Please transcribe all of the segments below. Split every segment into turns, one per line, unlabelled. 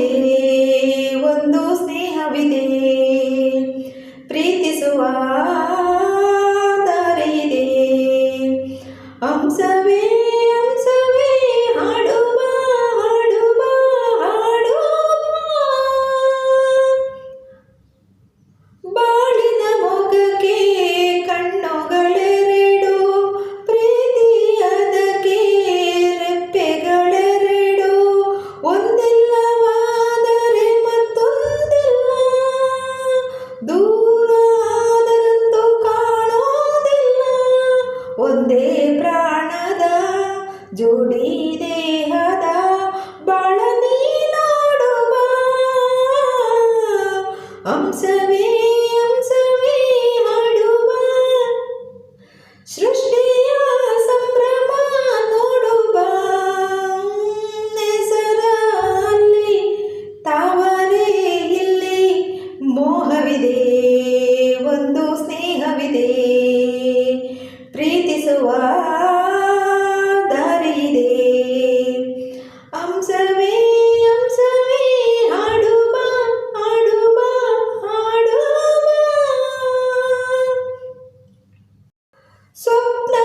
ನಮಗಿದೆ ಒಂದು ಸ್ನೇಹವಿದೆ ಪ್ರೀತಿಸುವ ದಾರಿಯಿದೆ ಅಂಶವೇ ಒಂದೇ ಪ್ರಾಣದ ಜೋಡಿ ದೇಹದ ಬಾಳನಿ ನೋಡುವ. ಅಂಶವೇ ಅಂಶವೇ ಹಾಡುವ. ಸೃಷ್ಟಿಯ ಸಂಭ್ರಮ ನೋಡುವ. ಹೆಸರಲ್ಲಿ ತಾವರೆ ಇಲ್ಲಿ ಮೋಹವಿದೆ, ಒಂದು ಸ್ನೇಹವಿದೆ. ದಾರಿದೆ ಅಂಸವೇ ಅಂಸವೇ ಹಾಡುವ ಹಾಡುವ ಹಾಡುವ ಸ್ವಪ್ನ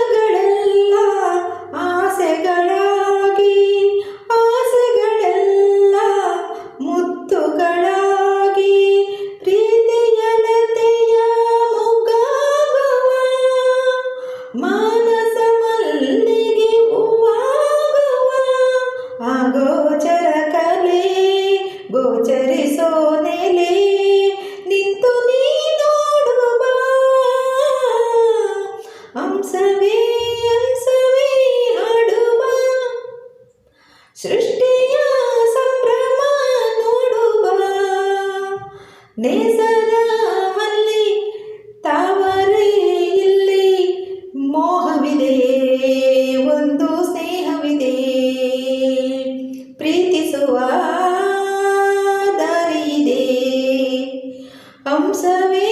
ಹಂಸವೇ ಹಂಸವೇ ಹಾಡುವ. ಸೃಷ್ಟಿಯ ಸಂಭ್ರಮ ನೋಡುವ. ನೇಸದ ಮಲ್ಲಿ ತಾವರೇ ಇಲ್ಲಿ ಮೋಹವಿದೆ, ಒಂದು ಸ್ನೇಹವಿದೆ. ಪ್ರೀತಿಸುವ ಹಂಸವೇ